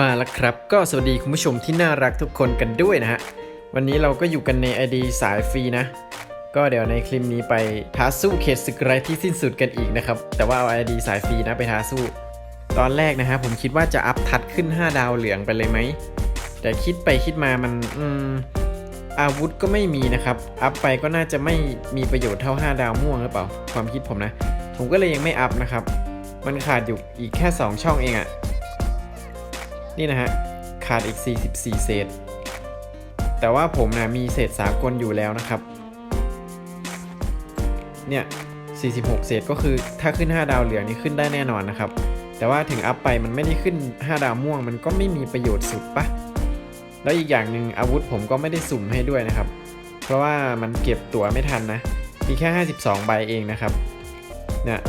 มาแล้วครับ ก็สวัสดีคุณผู้ชมที่น่ารักทุกคนกันด้วยนะฮะ วันนี้เราก็อยู่กันใน ID สายฟรีนะ ก็เดี๋ยวในคลิปนี้ไปท้าสู้เขตศึกไรที่สิ้นสุดกันอีกนะครับ แต่ว่าเอา ID สายฟรีนะไปท้าสู้ ตอนแรกนะฮะผมคิดว่าจะอัพทัดขึ้น 5 ดาวเหลืองไปเลยไหม แต่คิดไปคิดมามัน อืม อาวุธก็ไม่มีนะครับ อัพไปก็น่าจะไม่มีประโยชน์เท่า 5 ดาวม่วงหรือเปล่า ความคิดผมนะ ผมก็เลยยังไม่อัพนะครับ มันขาดอยู่อีกแค่ 2 ช่องเองอะนี่นะฮะ ขาดอีก 44 เศษ แต่ว่าผมนะมีเศษสากลอยู่แล้วนะครับ เนี่ย 46 เศษก็คือถ้าขึ้น 5 ดาวเหลืองนี่ขึ้นได้แน่นอนนะครับ แต่ว่าถึงอัพไปมันไม่ได้ขึ้น 5 ดาวม่วง มันก็ไม่มีประโยชน์สุดปะ แล้วอีกอย่างหนึ่งอาวุธผมก็ไม่ได้สุ่มให้ด้วยนะครับ เพราะว่ามันเก็บตั๋วไม่ทันนะมีแค่ 52 ใบเองนะครับเนี่ย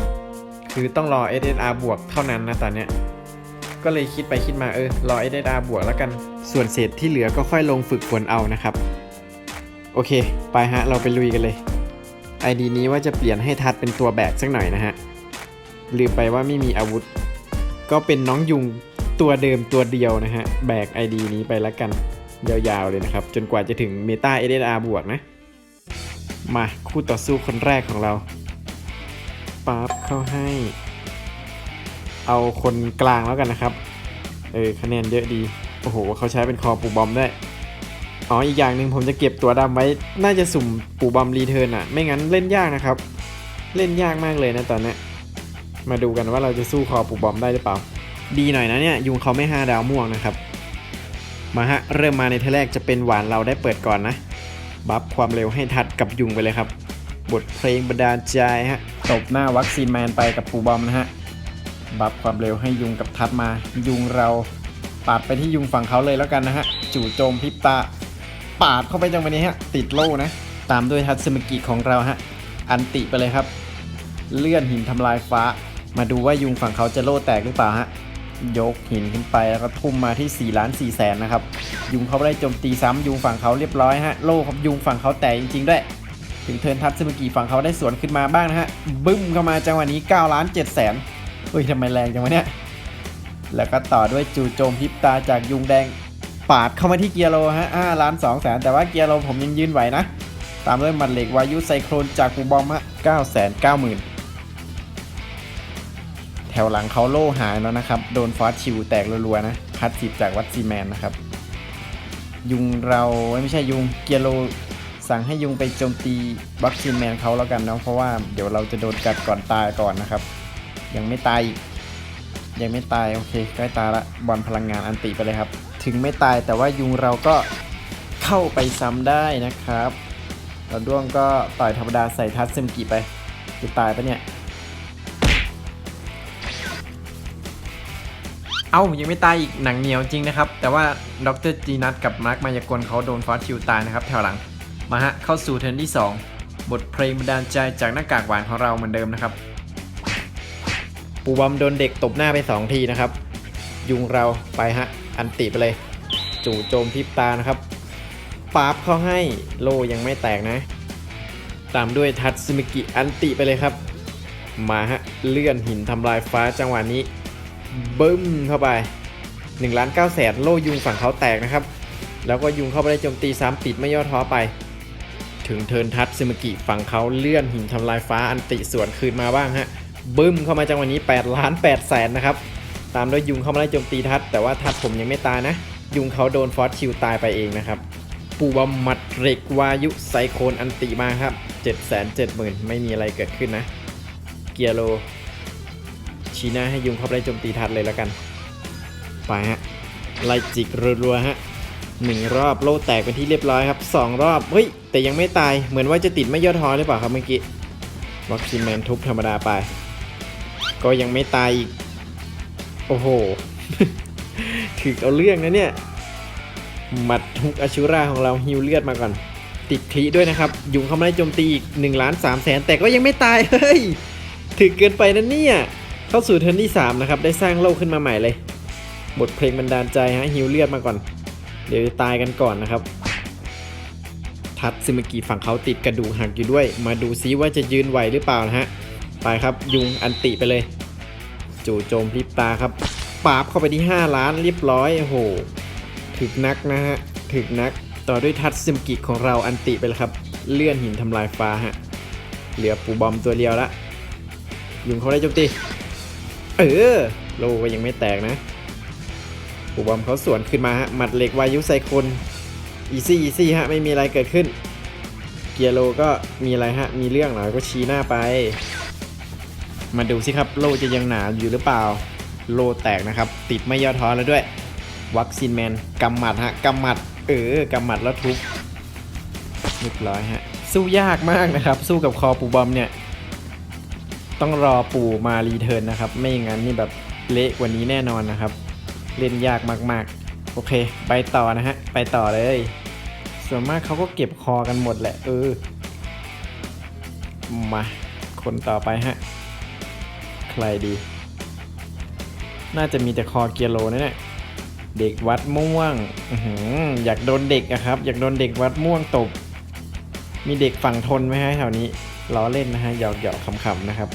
คือต้องรอ SSR บวกเท่านั้นนะตอนเนี้ยก็เลยคิดไปคิดมาเออรอ SSR บวกแล้วกัน ส่วนเศษที่เหลือก็ค่อยลงฝึกฝนเอานะครับ โอเค ไปฮะ เราไปลุยกันเลย ID นี้ว่าจะเปลี่ยนให้ทัดเป็นตัวแบกสักหน่อยนะฮะลืมไปว่าไม่มีอาวุธ ก็เป็นน้องยุง ตัวเดิมตัวเดียวนะฮะ แบก ID นี้ไปแล้วกันยาวๆเลยนะครับ จนกว่าจะถึงเมตา SSR บวกนะ มาคู่ต่อสู้คนแรกของเราปั๊บเข้าให้ เอาคนกลางแล้วกันนะครับ เออคะแนนเยอะดี โอ้โหเขาใช้เป็นคอปูบอมได้อ๋ออีกอย่างหนึ่งผมจะเก็บตัวดำไว้ น่าจะสุ่มปูบอมรีเทิร์นอะ ไม่งั้นเล่นยากนะครับ เล่นยากมากเลยนะตอนนี้มาดูกันว่าเราจะสู้คอปูบอมได้หรือเปล่า ดีหน่อยนะเนี่ยยุงเขาไม่ห้าดาวม่วงนะครับ มาฮะเริ่มมาในเทแรกจะเป็นหวานเราได้เปิดก่อนนะ บัฟความเร็วให้ทัดกับยุงไปเลยครับ บทเพลงบรรดาลใจฮะตบหน้าวัคซีนแมนไปกับปูบอมนะฮะบัฟความเร็วให้ยุงกับทัดมา ยุงเราปาดไปที่ยุงฝั่งเขาเลยแล้วกันนะฮะจู่โจมพิบตา ปาดเข้าไปจังวันนี้ฮะติดโล่นะ ตามด้วยทัตสึมิกิของเราฮะอันติไปเลยครับ เลื่อนหินทำลายฟ้า มาดูว่ายุงฝั่งเขาจะโล่แตกหรือเปล่าฮะ ยกหินขึ้นไปแล้วก็ทุ่มมาที่4ล้าน4แสนนะครับ ยุงเขาได้โจมตีซ้ำยุงฝั่งเขาเรียบร้อยฮะโล่ครับยุงฝั่งเขาแตกจริงๆด้วย ถึงเทินทัตสึมกิฝั่งเขาได้สวนขึ้นมาบ้างนะฮะบึ้มเข้ามาจังหวะนี้9ล้าน7แสนเฮ้ยทำไมแรงจังวะเนี่ยแล้วก็ต่อด้วยจู่โจมพิบตาจากยุงแดงปาดเข้ามาที่เกียร์โลฮะ5ล้าน2แสนแต่ว่าเกียร์โลผมยังยืนไหวนะ ตามด้วยหมัดเหล็กวายุไซโครนจากปูบอมฮะ9แสน9หมื่น ถวหลังเขาโล่หายแล้วนะครับ โดนฟอสชิวแตกรัวๆนะพัดสิบจากวัดซีแมนนะครับ ยุงเราไม่ใช่ยุงเกียโลสั่งให้ยุงไปโจมตีวัคซีนแมนเขาแล้วกันเนาะเพราะว่าเดี๋ยวเราจะโดนกัดก่อนตายก่อนนะครับ ยังไม่ตายอีกยังไม่ตายโอเคใกล้ตายละบอลพลังงานอันติไปเลยครับ ถึงไม่ตายแต่ว่ายุงเราก็เข้าไปซ้ำได้นะครับแล้วด้วงก็ต่อยธรรมดาใส่ทัสซึมกิไปจะตายปะเนี่ย เอ้ายังไม่ตายอีกหนังเหนียวจริงนะครับ แต่ว่าดรจีนัทกับมาร์คมายากลเขาโดนฟอสชิวตายนะครับแถวหลัง มาฮะเข้าสู่เทิร์นที่ 2 บทเพลงบันดาลใจจากหน้ากากหวานของเราเหมือนเดิมนะครับ ปูบอมโดนเด็กตบหน้าไป 2 ทีนะครับ ยุงเราไปฮะอันติไปเลย จู่โจมพิบตานะครับปาบเข้าให้โลยังไม่แตกนะ ตามด้วยทัตสึมิกิอันติไปเลยครับ มาฮะเลื่อนหินทำลายฟ้าจังหวะนี้ บึ้มเข้าไป1ล้าน9แสนโลยุงฝั่งเขาแตกนะครับ แล้วก็ยุงเข้าไปได้โจมตีซ้ำติดไม่ย่อท้อไป ถึงเทินทัตซึมกิฝั่งเขาเลื่อนหินทำลายฟ้าอันติสวนคืนมาบ้างฮะบึ้มเข้ามาจังหวะนี้8ล้าน8แสนนะครับ ตามด้วยยุงเข้ามาได้โจมตีทัตแต่ว่าทัตผมยังไม่ตายนะ ยุงเขาโดนฟอสชิลตายไปเองนะครับ ปูบอมมัดเหล็กวายุไซโคนอันติมาครับ7 7 0 0 0 0 ไม่มีอะไรเกิดขึ้นนะ เกียร์โล ชี้หน้าให้ยุงเข้าไปโจมตีทัดเลยแล้วกัน ไปฮะ ไล่จิกรัวๆฮะหนึ่งรอบโล่แตกเป็นที่เรียบร้อยครับสองรอบเฮ้ยแต่ยังไม่ตายเหมือนว่าจะติดไม่ย่อท้อหรือเปล่าครับเมื่อกี้วัคซีนแมนทุบธรรมดาไป ก็ยังไม่ตายอีก โอ้โหถึกเอาเรื่องนะเนี่ยหมัดทุกอาชูราของเราฮิวเลือดมาก่อน ติดคลีด้วยนะครับ ยุงเข้ามาได้โจมตีอีก1ล้าน3แสนแต่ก็ยังไม่ตายเฮ้ยถึกเกินไปนะเนี่ย เข้าสู่เทิร์นที่ 3 นะครับ ได้สร้างโลกขึ้นมาใหม่เลย บทเพลงบันดาลใจฮะฮิวเลือดมาก่อน เดี๋ยวตายกันก่อนนะครับ ทัดซึมกิฝั่งเขาติดกระดูกหักอยู่ด้วย มาดูซิว่าจะยืนไหวหรือเปล่านะฮะ ไปครับยุงอันติไปเลย จู่โจมพริบตาครับปาบเข้าไปที่ 5 ล้านเรียบร้อยโอ้โหถึกนักนะฮะถึกนักต่อด้วยทัดซึมกิของเราอันติไปแล้วครับ เลื่อนหินทำลายฟ้าฮะเหลือปูบอมตัวเดียวละยุงเขาได้โจมตี เออ โลก็ยังไม่แตกนะปูบอมเขาสวนขึ้นมาฮะ หมัดเหล็กวายุไซคนอีซี่อีซี่ฮะ ไม่มีอะไรเกิดขึ้น เกียร์โลก็มีอะไรฮะ มีเรื่องเหรอก็ชี้หน้าไป มาดูสิครับ โลจะยังหนาอยู่หรือเปล่า โลแตกนะครับ ติดไม่ย่อท้อแล้วด้วย วัคซีนแมนกำหมัดฮะกำหมัด เออกำหมัดแล้วทุบเรียบร้อยฮะ สู้ยากมากนะครับ สู้กับคอปูบอมเนี่ย ต้องรอปู่มารีเทิร์นนะครับ ไม่อย่างนั้นนี่แบบเละกว่านี้แน่นอนนะครับ เล่นยากมากๆ โอเค ไปต่อนะฮะ ไปต่อเลย ส่วนมากเขาก็เก็บคอกันหมดแหละ เออ มา คนต่อไปฮะ ใครดี น่าจะมีแต่คอเกียโลนะเนี่ยเด็กวัดม่วงออยากโดนเด็กอะครับ อยากโดนเด็กวัดม่วงตบ มีเด็กฝั่งทนไหมฮะแถวนี้ล้อเล่นนะฮะหยอกหยอกๆขำๆนะครับ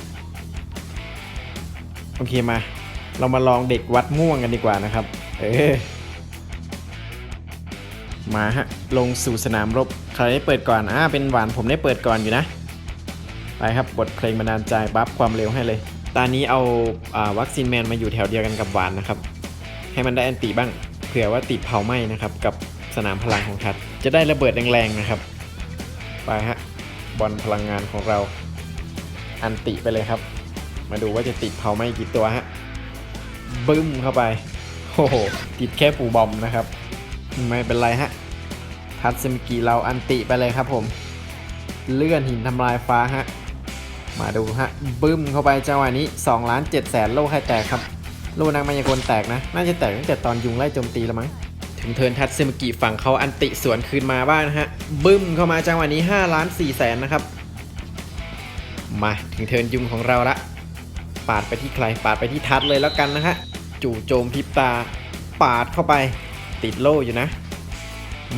โอเคมา เรามาลองเด็กวัดม่วงกันดีกว่านะครับ เออ มาฮะ ลงสู่สนามรบ ใครได้เปิดก่อน อ่า เป็นหวานผมได้เปิดก่อนอยู่นะ ไปครับ บทเพลงบันดาลใจบัฟความเร็วให้เลย ตอนนี้เอาอาวัคซีนแมนมาอยู่แถวเดียวกันกับหวานนะครับ ให้มันได้แอนติบ้าง เผื่อว่าติดเผาไหม้นะครับ กับสนามพลังของทัด จะได้ระเบิดแรงๆนะครับ ไปฮะ บอลพลังงานของเรา อันติไปเลยครับ มาดูว่าจะติดเผาไหมกี่ตัวฮะ บึ้มเข้าไปโอ้โหติดแค่ปูบอมนะครับ ไม่เป็นไรฮะ ทัตซึมิกิเราอันติไปเลยครับผม เลื่อนหินทำลายฟ้าฮะ มาดูฮะ บึ้มเข้าไปจังหวะนี้2ล้าน7แสนโลใครแตกครับ โลนักมายากลแตกนะ น่าจะแตกตั้งแต่ตอนยุงไล่โจมตีแล้วมั้งถึงเทินทัตซึมิกิฝั่งเขาอันติสวนคืนมาบ้างนะฮะ บึ้มเข้ามาจังหวะนี้5ล้าน4แสนนะครับ มาถึงเทินยุงของเราละ ปาดไปที่ใคร ปาดไปที่ทัดเลยแล้วกันนะฮะ จู่โจมพิบตา ปาดเข้าไป ติดโล่อยู่นะ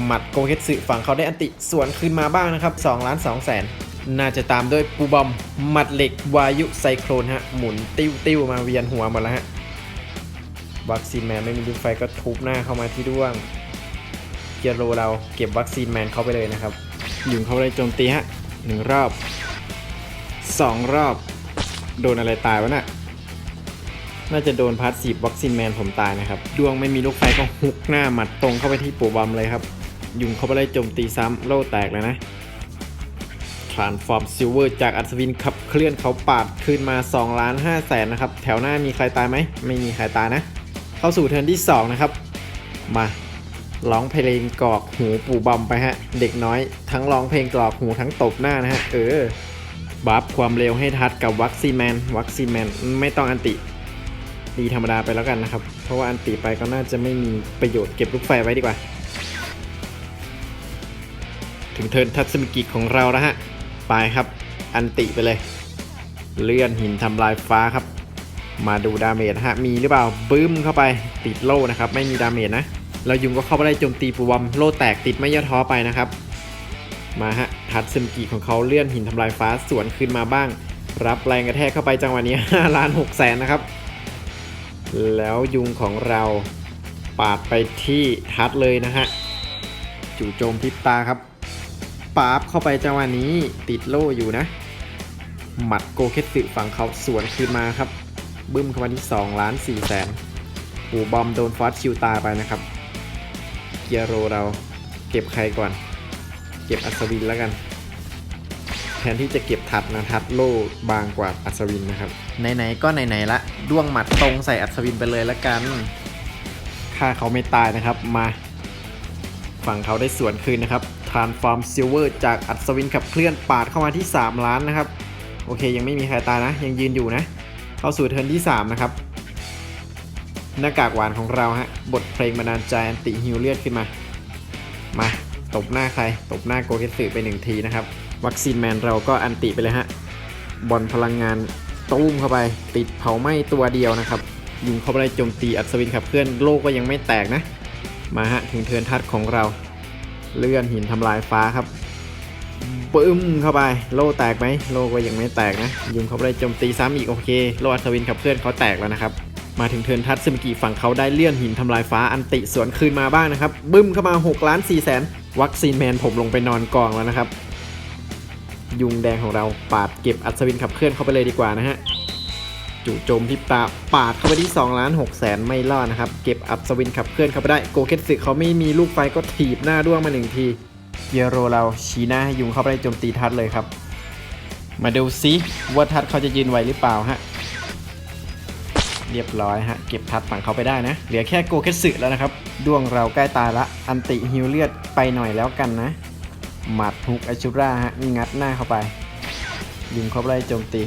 หมัดโกเฮตสึฝั่งเขาได้อันติสวนคืนมาบ้างนะครับ2ล้าน2แสนน่าจะตามด้วยปูบอม หมัดเหล็ก วายุไซโครนฮะ หมุนติ้วติ้วมาเวียนหัวหมดแล้วฮะ วัคซีนแมนไม่มีลูไฟก็ทุบหน้าเข้ามาที่ด้วง เกียร์โรเราเก็บวัคซีนแมนเข้าไปเลยนะครับ ยุงเขาเลยโจมตีฮะหนึ่งรอบสองรอบ โดนอะไรตายวะน่ะน่าจะโดนพาร์ทสีบวัคซีนแมนผมตายนะครับ ดวงไม่มีลูกไฟก็ฮุกหน้าหมัดตรงเข้าไปที่ปูบอมเลยครับ ยุงเขาไปไล่โจมตีซ้ำโล่แตกเลยนะทรานฟอร์มซิลเวอร์จากอัศวินขับเคลื่อนเขาปาดขึ้นมา2ล้าน5แสนนะครับ แถวหน้ามีใครตายไหม ไม่มีใครตายนะ เข้าสู่เทิร์นที่ 2 นะครับ มาร้องเพลงกรอกหูปู่บอมไปฮะ เด็กน้อย ทั้งร้องเพลงกรอกหูทั้งตบหน้านะฮะ เออ บัฟความเร็วให้ทัดกับวัคซีแมนวัคซีแมนไม่ต้องอันติ ดีธรรมดาไปแล้วกันนะครับ เพราะว่าอันติไปก็น่าจะไม่มีประโยชน์เก็บลูกไฟไว้ดีกว่า ถึงเทินทัตสึมิกิของเราแล้วฮะ ไปครับ อันติไปเลย เลื่อนหินทำลายฟ้าครับ มาดูดาเมจฮะ มีหรือเปล่าบึ้มเข้าไปติดโล่นะครับ ไม่มีดาเมจนะเรายุงก็เข้าไปได้โจมตีปูบอมโล่แตกติดไม่ย่อท้อไปนะครับ มาฮะ ทัตซึมกิของเขาเลื่อนหินทำลายฟ้าสวนขึ้นมาบ้าง รับแรงกระแทกเข้าไปจังหวะนี้5ล้าน6แสนนะครับ แล้วยุงของเราปาดไปที่ทัดเลยนะฮะจู่โจมพิบตาครับปาบเข้าไปจังหวะนี้ติดโล่อยู่นะ หมัดโกเคสึฝั่งเขาสวนคืนมาครับ บึ้มเข้ามาที่2ล้าน4แสนปูบอมโดนฟอสชิวตาไปนะครับ เกียโรเราเก็บใครก่อน เก็บอัศวินแล้วกัน แทนที่จะเก็บทัดนะทัดโล่บางกว่าอัศวินนะครับ ไหนๆก็ไหนๆละด้วงหมัดตรงใส่อัศวินไปเลยละกันฆ่าเขาไม่ตายนะครับมาฝั่งเขาได้สวนคืนนะครับ Transform Silver จากอัศวินขับเคลื่อนปาดเข้ามาที่ 3 ล้านนะครับ โอเคยังไม่มีใครตายนะ ยังยืนอยู่นะ เข้าสู่เทิร์นที่ 3 นะครับ หน้ากากหวานของเราฮะ บทเพลงบันดาลใจอันติฮิวเลือดขึ้นมามา ตบหน้าใคร ตบหน้าโกเกสึไปหนึ่งทีนะครับ วัคซีนแมนเราก็อันติไปเลยฮะ บอลพลังงานตุ้มเข้าไป ติดเผาไหม้ตัวเดียวนะครับ ยิงเข้าไปโจมตีอัศวินขับเคลื่อนโลกก็ยังไม่แตกนะ มาฮะถึงเทินทัดของเรา เลื่อนหินทำลายฟ้าครับปึ้มเข้าไป โลแตกไหมโลก็ยังไม่แตกนะยุงเขาไปโจมตีซ้ำอีกโอเค โลอัศวินขับเคลื่อนเขาแตกแล้วนะครับมาถึงเทินทัตซึมกิฝั่งเขาได้เลื่อนหินทำลายฟ้าอันติสวนคืนมาบ้างนะครับ บึ้มเข้ามา 6 ล้าน4แสน วัคซีนแมนผมลงไปนอนกองแล้วนะครับ ยุงแดงของเราปาดเก็บอัศวินขับเคลื่อนเข้าไปเลยดีกว่านะฮะจู่โจมพริบตาปาดเข้าไปที่2ล้าน6แสนไม่รอดนะครับ เก็บอัศวินขับเคลื่อนเข้าไปได้โกเกตสึเขาไม่มีลูกไฟก็ถีบหน้าด้วงมาหนึ่งทีเกียโรเราชี้หน้าให้ยุงเข้าไปโจมตีทัดเลยครับ มาดูซิว่าทัดเขาจะยืนไหวหรือเปล่าฮะ เรียบร้อยฮะ เก็บทัดฝั่งเขาไปได้นะ เหลือแค่โกเกตสึแล้วนะครับ ดวงเราใกล้ตายละ อันติฮิวเลือดไปหน่อยแล้วกันนะ หมัดฮุกอาชูราฮะ งัดหน้าเข้าไป ยิงเข้าไปได้โจมตี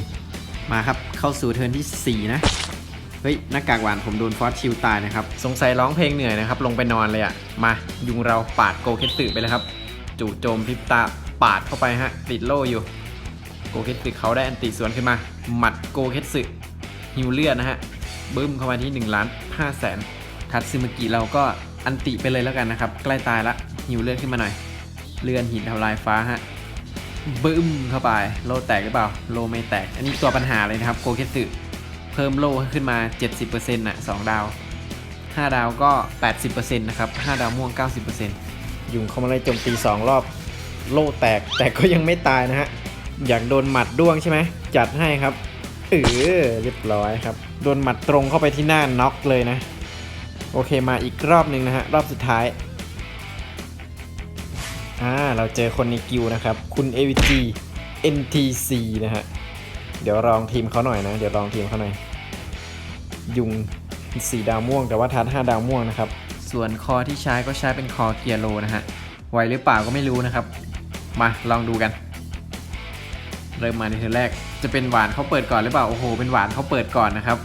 มาครับ เข้าสู่เทิร์นที่ 4 นะ เฮ้ย หน้ากากหวานผมโดนฟอสชิลตายนะครับ สงสัยร้องเพลงเหนื่อยนะครับ ลงไปนอนเลยอะ่ะ มายุงเราปาดโกเคตสึไปเลยครับ จู่โจมพริบตาปาดเข้าไปฮะ ติดโล่อยู่ โกเคตสึเขาได้อันติสวนขึ้นมา หมัดโกเคตสึฮิวเลือดนะฮะ บึ้มเข้ามาที่1ล้าน5แสนทัตซึมิกิเราก็อันติไปเลยแล้วกันนะครับ ใกล้ตายละฮิวเลือดขึ้นมาหน่อย เลื่อนหินทำลายฟ้าฮะบึ้มเข้าไป โลแตกหรือเปล่า โลไม่แตก อันนี้ตัวปัญหาเลยนะครับ โกเคสึเพิ่มโลขึ้นมา 70%น่ะ2ดาว 5 ดาวก็ 80%นะครับ5ดาวม่วง 90%ยุงเข้ามาเลยโจมตี 2 รอบ โลแตกแต่ก็ยังไม่ตายนะฮะ อยากโดนหมัดด้วงใช่ไหม จัดให้ครับ เออเรียบร้อยครับ โดนหมัดตรงเข้าไปที่หน้าน็อกเลยนะ โอเคมาอีกรอบหนึ่งนะฮะ รอบสุดท้าย อ่า เราเจอคนในกิวนะครับ คุณ AVG NTC นะฮะ เดี๋ยวลองทีมเขาหน่อยนะ เดี๋ยวลองทีมเขาหน่อย ยุงสีดาวม่วง แต่ว่าทัด5ดาวม่วงนะครับ ส่วนคอที่ใช้ก็ใช้เป็นคอเกียร์โลนะฮะไหวหรือเปล่าก็ไม่รู้นะครับ มาลองดูกัน เริ่มมาในเทอร์นแรก จะเป็นหวานเขาเปิดก่อนหรือเปล่า โอ้โห เป็นหวานเขาเปิดก่อนนะครับ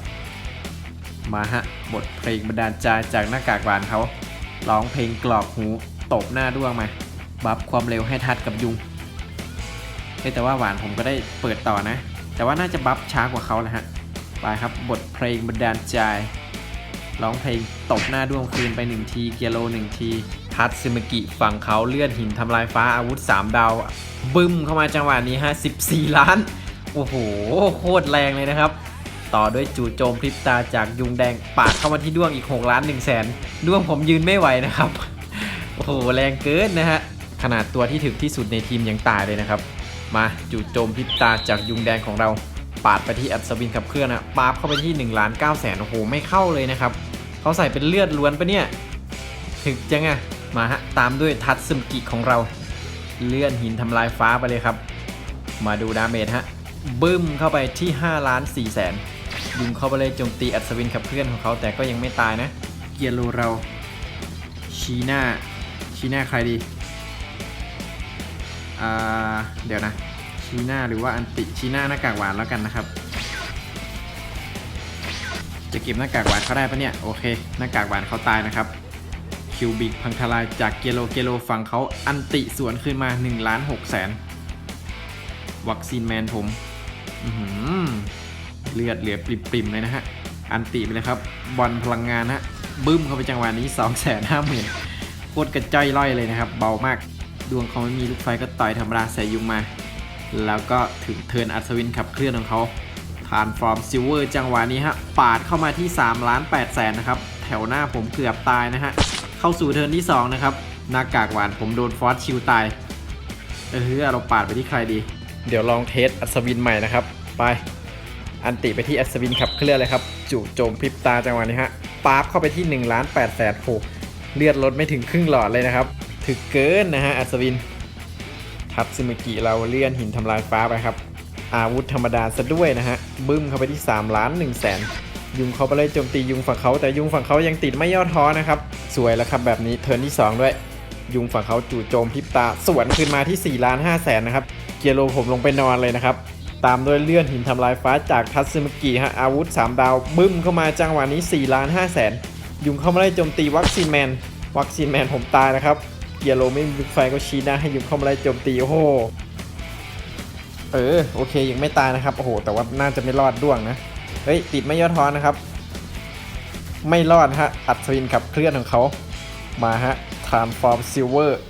มาฮะ บทเพลงบันดาลใจจากหน้ากากหวานเขาร้องเพลงกรอกหูตบหน้าด้วงมา บัฟความเร็วให้ทัดกับยุงแต่ว่าหวานผมก็ได้เปิดต่อนะ แต่ว่าน่าจะบัฟช้ากว่าเขาแหละฮะ ไปครับ บทเพลงบันดาลใจ ร้องเพลงตบหน้าด้วงคืนไปหนึ่งที เกียโลหนึ่งที ทัดซึมิกิฝั่งเขาเลื่อนหินทำลายฟ้าอาวุธ 3 ดาว บึ้มเข้ามาจังหวะนี้ฮะ14 ล้าน โอ้โห โคตรแรงเลยนะครับ ต่อด้วยจู่โจมพริบตาจากยุงแดงปาดเข้ามาที่ด้วงอีก 6 ล้าน1แสนด้วงผมยืนไม่ไหวนะครับ โอ้โห แรงเกินนะฮะ ขนาดตัวที่ถึกที่สุดในทีมยังตายเลยนะครับ มาจู่โจมพริบตาจากยุงแดงของเรา ปาดไปที่อัศวินขับเคลื่อนนะปาบเข้าไปที่1ล้าน9แสนโอ้โหไม่เข้าเลยนะครับเขาใส่เป็นเลือดล้วนปะเนี่ยถึกจังอะมาฮะตามด้วยทัตซึมกิของเรา เลื่อนหินทำลายฟ้าไปเลยครับ มาดูดาเมจฮะบึ้มเข้าไปที่5ล้าน4แสนยุงเข้าไปเลยโจมตีอัศวินขับเคลื่อนของเขาแต่ก็ยังไม่ตายนะ เกียร์โลเราชีหน้าชีหน้าใครดีอ่าเดี๋ยวนะ ชีน้าหรือว่าอันติชีน้าหน้ากากหวานแล้วกันนะครับ จะเก็บหน้ากากหวานเขาได้ปะเนี่ยโอเคหน้ากากหวานเขาตายนะครับคิวบิกพังทลายจากเกโลเกโลฝั่งเขาอันติสวนขึ้นมา1ล้าน6แสนวัคซีนแมนผมเลือดเหลือปริมๆเลยนะฮะอันติไปเลยครับบอลพลังงานฮะบึ้มเข้าไปจังหวะนี้ 2 5 0 0 0 0โคตรกระจ้อยล่อยเลยนะครับ เบามาก ดวงเขาไม่มีลูกไฟก็ต่อยธรรมดาใส่ยุงมา แล้วก็ถึงเทิร์นอัศวินขับเคลื่อนของเขาทานฟอร์มซิลเวอร์จังหวะนี้ฮะ ปาดเข้ามาที่3ล้าน8แสนนะครับ แถวหน้าผมเกือบตายนะฮะ เข้าสู่เทิร์นที่ 2 นะครับ หน้ากากหวานผมโดนฟอสชิลตาย เออเราปาดไปที่ใครดี เดี๋ยวลองเทสอัศวินใหม่นะครับ ไปอันติไปที่อัศวินขับเคลื่อนเลยครับ จู่โจมพริบตาจังหวะนี้ฮะปาบเข้าไปที่1ล้าน8แสนโหเลือดลดไม่ถึงครึ่งหลอดเลยนะครับ ถึกเกินนะฮะอัศวิน ทับซิมิกิเราเลี่ยนหินทำลายฟ้าไปครับ อาวุธธรรมดาซะด้วยนะฮะ บึ้มเข้าไปที่ 3 ล้าน1แสนยุงเขาไปเลยโจมตียุงฝั่งเขาแต่ยุงฝั่งเขายังติดไม่ย่อท้อนะครับ สวยแล้วครับแบบนี้เทิร์นที่ 2 ด้วย ยุงฝั่งเขาจู่โจมพิบตา สวนขึ้นมาที่4ล้าน5แสนนะครับ เกียร์โลผมลงไปนอนเลยนะครับ ตามด้วยเลื่อนหินทำลายฟ้าจากทัตสึมิกิฮะอาวุธ 3 ดาว บึ้มเข้ามาจังหวะนี้4ล้าน5แสนยุงเข้ามาไล่โจมตีวัคซีนแมนวัคซีนแมนผมตายนะครับ เกียร์โลไม่มีไฟก็ชี้หน้าให้ยืมเข้ามาไล่โจมตีโอ้โหเออโอเคยังไม่ตายนะครับโอ้โหแต่ว่าน่าจะไม่รอดด้วงนะเฮ้ยติดไม่ย่อท้อนะครับ ไม่รอดฮะอัศวินขับเคลื่อนของเขามาฮะทรานฟอร์มซิลเวอร์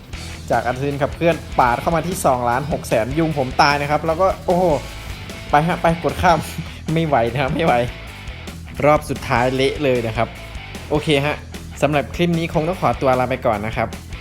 จากอัศวินขับเคลื่อนปาดเข้ามาที่2ล้านหกแสนยุงผมตายนะครับ แล้วก็โอ้โหไปฮะไปกดข้ามไม่ไหวนะครับไม่ไหว รอบสุดท้ายเละเลยนะครับ โอเคฮะสำหรับคลิปนี้คงต้องขอตัวลาไปก่อนนะครับ